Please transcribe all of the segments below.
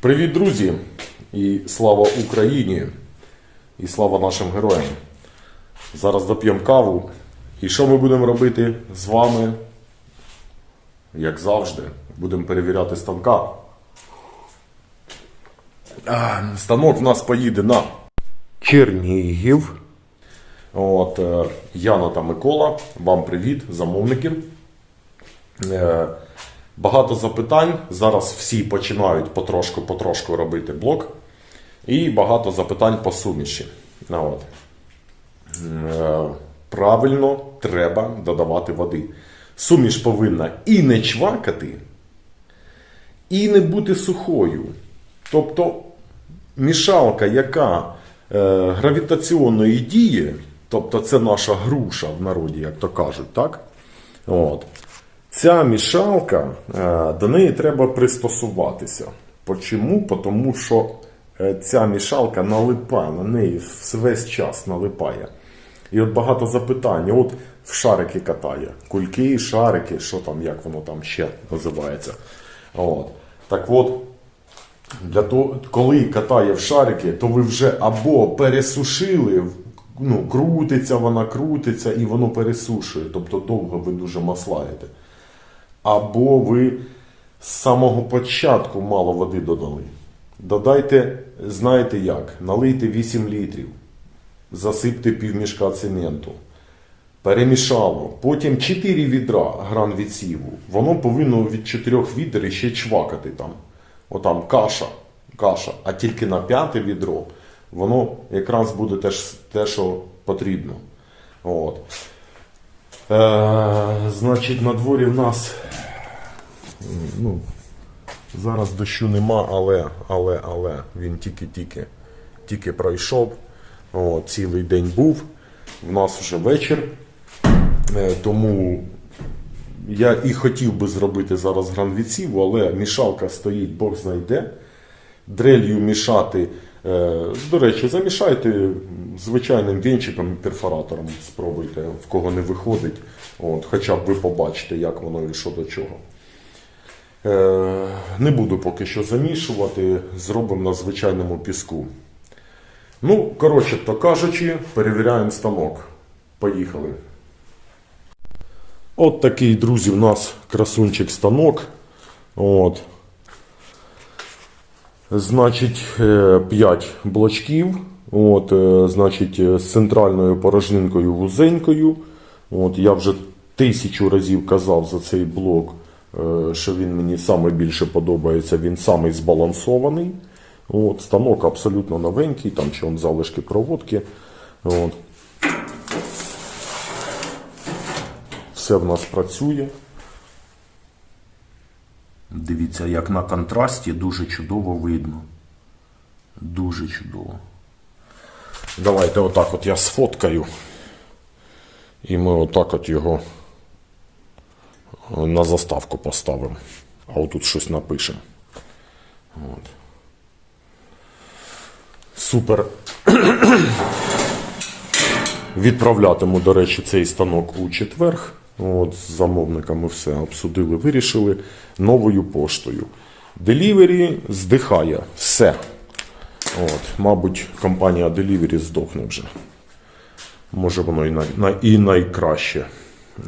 Привіт, друзі! І слава Україні! І слава нашим героям! Зараз доп'ємо каву. І що ми будемо робити з вами? Як завжди, будемо перевіряти станка. Станок в нас поїде на Чернігів. От, е, Яна та Микола, вам привіт, замовники. Багато запитань. Зараз всі починають потрошку-потрошку робити блок. І багато запитань по суміші. Ну, от. Е, Правильно треба додавати води. Суміш повинна і не чвакати, і не бути сухою. Тобто мішалка, яка е, гравітаційної дії, тобто це наша груша в народі, як то кажуть, так? От. Ця мішалка, е, до неї треба пристосуватися. Почому? Тому що е, ця мішалка налипає, на неї весь час налипає. І от багато запитань. От в шарики катає. Кульки, шарики, що там, як воно там ще називається. От. Так от, для того, коли катає в шарики, то ви вже або пересушили, ну, крутиться вона, крутиться і воно пересушує. Тобто довго ви дуже маслаєте. Або ви з самого початку мало води додали. Додайте, знаєте як, налийте 8 літрів, засипте півмішка цементу, перемішало, потім 4 відра гран відсіву. Воно повинно від 4 відер іще чвакати там. Отам каша, каша, а тільки на п'яте відро воно якраз буде теж те, що потрібно. От. Е, значить, на дворі в нас ну, зараз дощу нема, але, але, але він тільки-тільки тільки пройшов. О, цілий день був. У нас вже вечір. Е, тому я і хотів би зробити зараз гранвідсіву, але мішалка стоїть, Бог знайде. Дрелью мішати. Е, До речі, замішайте звичайним вінчиком і перфоратором. Спробуйте, в кого не виходить. От, хоча б ви побачите, як воно і що до чого. Е, Не буду поки що замішувати, зробимо на звичайному піску. Ну, коротше то кажучи, перевіряємо станок. Поїхали. От такий, друзі, у нас красунчик станок. От. Значить, 5 блочків. От, е, значить, е, з центральною порожнинкою вузенькою. От, я вже тисячу разів казав за цей блок, е, що він мені саме більше подобається, він самий збалансований. От, станок абсолютно новенький, там ще залишки проводки. От. Все в нас працює. Дивіться, як на контрасті дуже чудово видно. Дуже чудово. Давайте отак от я сфоткаю. І ми отак от його на заставку поставимо. А отут щось напишемо. От. Супер. Відправлятиму, до речі, цей станок у четверг. От, з замовниками все обсудили, вирішили новою поштою. Делівері здихає все. От, мабуть, компанія Delivery здохне вже. Може воно і, най, най, і найкраще.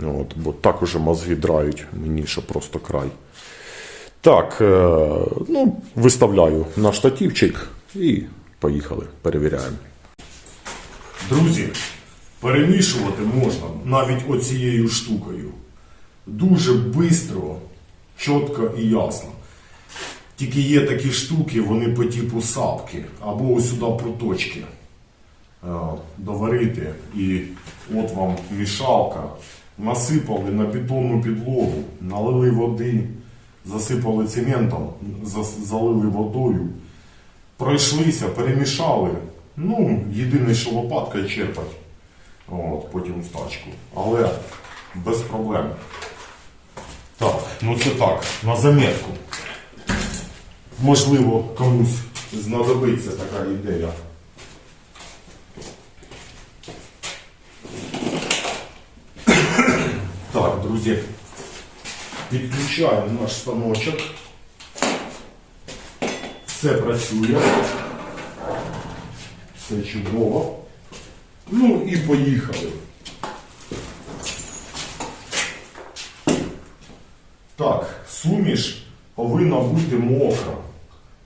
От, бо так уже мозги драють мені, що просто край. Так, е, ну, виставляю на штативчик і поїхали, перевіряємо. Друзі, перемішувати можна навіть оцією штукою. Дуже швидко, чітко і ясно. Тільки є такі штуки, вони по типу сапки або ось сюди проточки. Е, Доварити. І от вам мішалка. Насипали на бетонну підлогу, налили води, засипали цементом, залили водою, пройшлися, перемішали. Ну, єдине, що лопаткою черпать. От, потім в тачку. Але без проблем. Так, ну це так, на заметку. Можливо, комусь знадобиться така ідея. Так, друзі, підключаємо наш станочок. Все працює. Все чудово. Ну і поїхали. Так, суміш повинна бути мокра.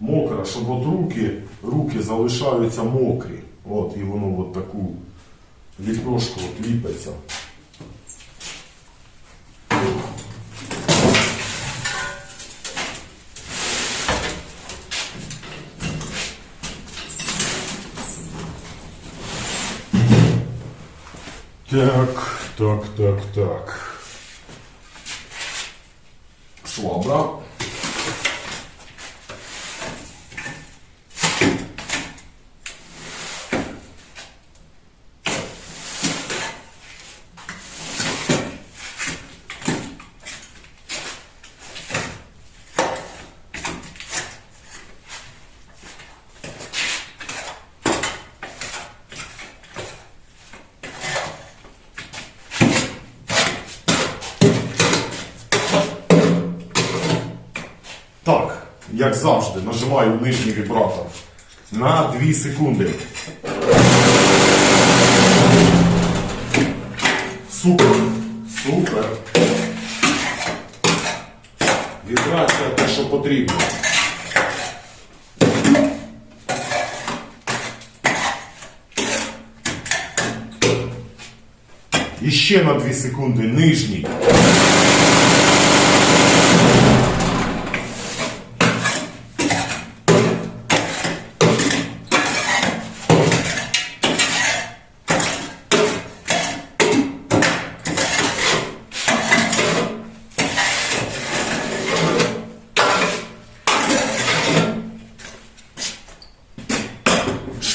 Мокра, щоб от руки, руки залишаються мокрі. От, і воно от таку ліпрошку от ліпиться. Так, так, так, так. Швабра. Так, як завжди, нажимаю нижній вібратор на 2 секунди. Супер, супер. Вібрація те, що потрібно. І ще на 2 секунди нижній.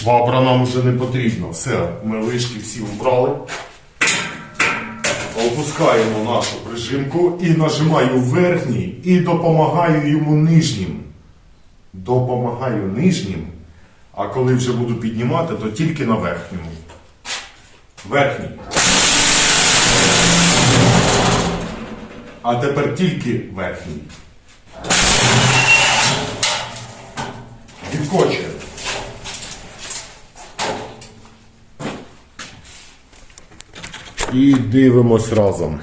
Швабра нам вже не потрібна. Все, ми лишки всі убрали. Опускаємо нашу прижимку і нажимаю верхній і допомагаю йому нижнім. Допомагаю нижнім. А коли вже буду піднімати, то тільки на верхньому. Верхній. А тепер тільки верхній. Відкочуємо. І дивимось разом.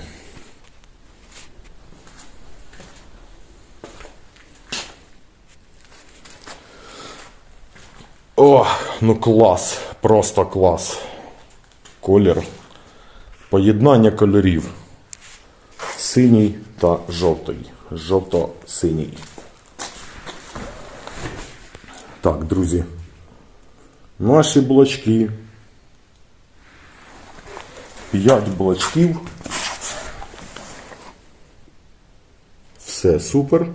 О, ну клас, просто клас. Колір. Поєднання кольорів. Синій та жовтий. Жовто-синій. Так, друзі. Наші блочки. 5 блочків. Все супер.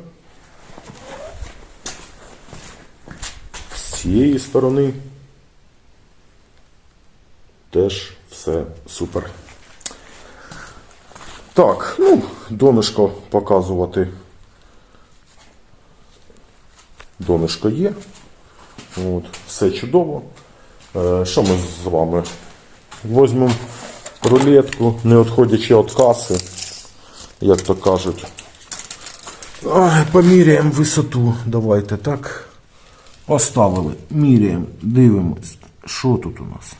З цієї сторони теж все супер. Так, ну, донышко показувати. Донышко є. От, все чудово. Е, що ми з вами? Возьмемо рулетку, не відходячи від каси, як то кажуть. Поміряємо висоту. Давайте так. Поставили, міряємо, дивимось. Що тут у нас?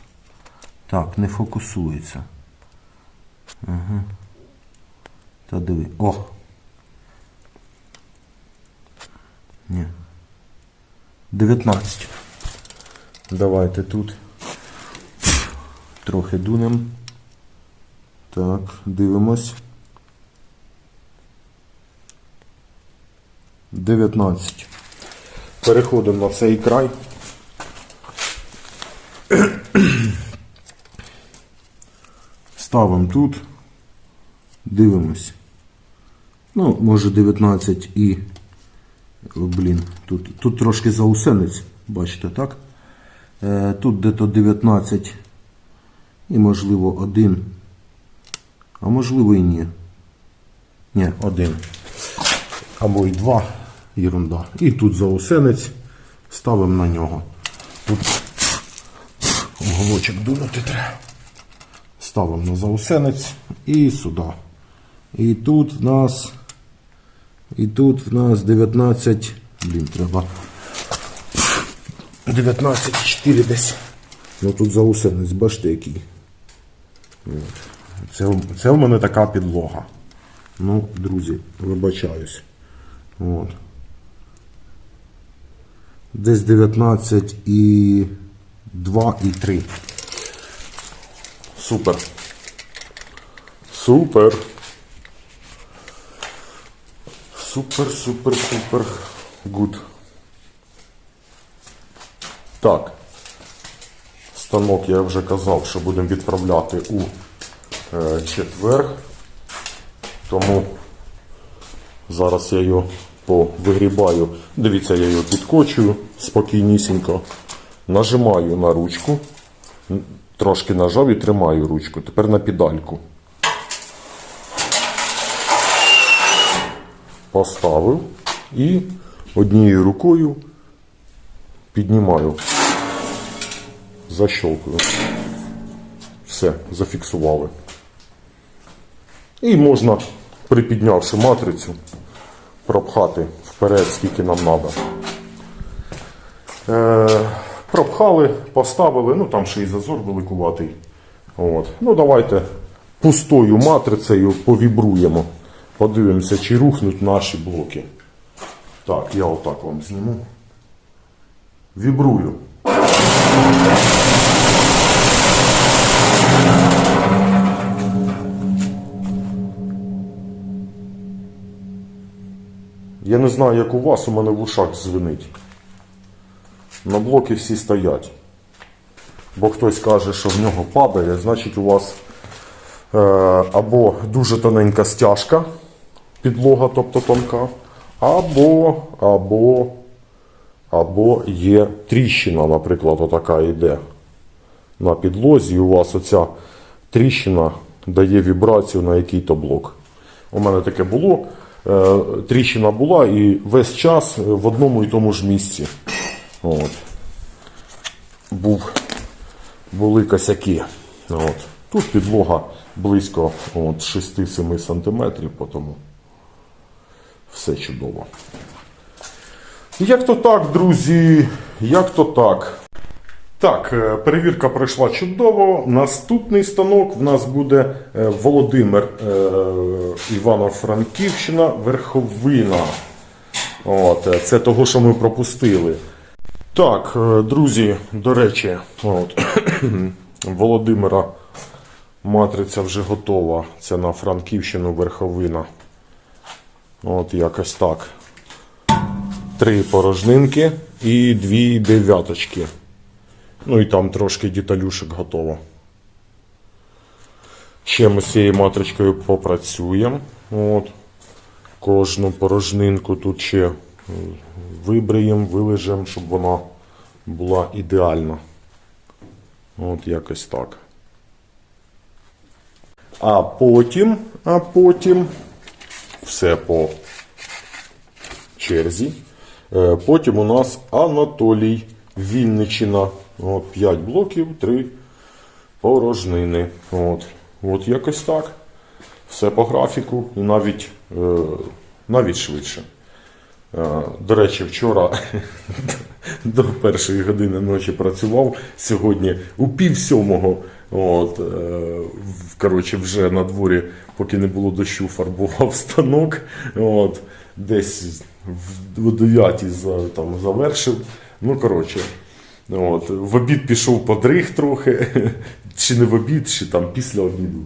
Так, не фокусується. Ага. Та диви. О! Ні. 19. Давайте тут. Трохи дунем. Так, дивимось. 19. Переходимо на цей край. Ставимо тут. Дивимось. Ну, може 19 і. Блін, тут, тут трошки заусенець, бачите, так? Е, тут де-то 19 і можливо один. А можливо і ні. Ні, один. Або і два. Єрунда. І тут заусенець. Ставимо на нього. Тут уголочок дунути треба. Ставимо на заусенець і сюди. І тут в нас. І тут в нас 19. Блін, треба 19,4 десь. Ну тут заусенець, бачите який. От. Це, це в мене така підлога. Ну, друзі, вибачаюсь. От. Десь 19 і 2 і 3. Супер. Супер. Супер, супер, супер. Гуд. Так. Станок я вже казав, що будемо відправляти у четвер. Тому зараз я його повигрібаю. Дивіться, я його підкочую спокійнісінько. Нажимаю на ручку. Трошки нажав і тримаю ручку. Тепер на педальку. Поставив і однією рукою піднімаю. Защелкую. Все, зафіксували. І можна, припіднявши матрицю, пропхати вперед, скільки нам треба. Е, пропхали, поставили, ну там ще і зазор великуватий. От. Ну давайте пустою матрицею повібруємо. Подивимося, чи рухнуть наші блоки. Так, я отак вам зніму. Вібрую. Я не знаю, як у вас, у мене в ушах дзвенить. На блоки всі стоять. Бо хтось каже, що в нього падає, значить у вас е, або дуже тоненька стяжка, підлога, тобто тонка, або, або, або є тріщина, наприклад, отака йде на підлозі, і у вас оця тріщина дає вібрацію на який-то блок. У мене таке було. Е, Тріщина була і весь час в одному і тому ж місці. От. Був, були косяки. От. Тут підлога близько от, 6-7 см, тому все чудово. Як то так, друзі, як то так. Так, е, перевірка пройшла чудово. Наступний станок в нас буде е, Володимир е, Івано-Франківщина, Верховина. От, це того, що ми пропустили. Так, друзі, до речі, от, Володимира матриця вже готова. Це на Франківщину Верховина. От якось так. Три порожнинки і дві дев'яточки. Ну і там трошки деталюшек готово. Ще ми з цією матричкою попрацюємо. От. Кожну порожнинку тут ще вибриємо, вилежемо, щоб вона була ідеальна. От якось так. А потім, а потім все по черзі. Е, Потім у нас Анатолій Вінничина. От 5 блоків, 3 порожнини. От. От якось так. Все по графіку і навіть, е, навіть швидше. Е, До речі, вчора до першої години ночі працював. Сьогодні у пів сьомого. От, е, коротше, вже на дворі, поки не було дощу, фарбував станок. От, десь в 9 за, завершив. Ну, коротше, от, в обід пішов подриг трохи, чи не в обід, чи там після обіду.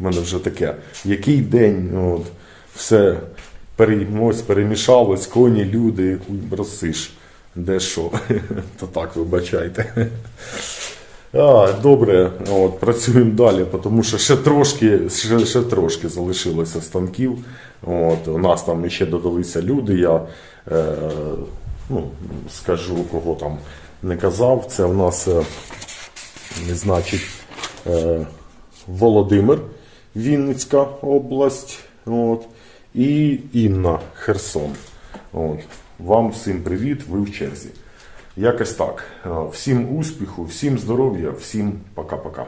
У мене вже таке. Який день, от, все переймось, перемішалось, коні, люди, бросиш. Де що? То так, вибачайте. А, добре, от, працюємо далі, тому що ще трошки, ще, ще трошки залишилося станків. От, у нас там ще додалися люди. Я е, ну, скажу, кого там не казав. Це у нас, е, значить, е, Володимир, Вінницька область. От, і Інна Херсон. От. Вам всім привіт, ви в черзі. Якось так. Е, Всім успіху, всім здоров'я, всім пока-пока.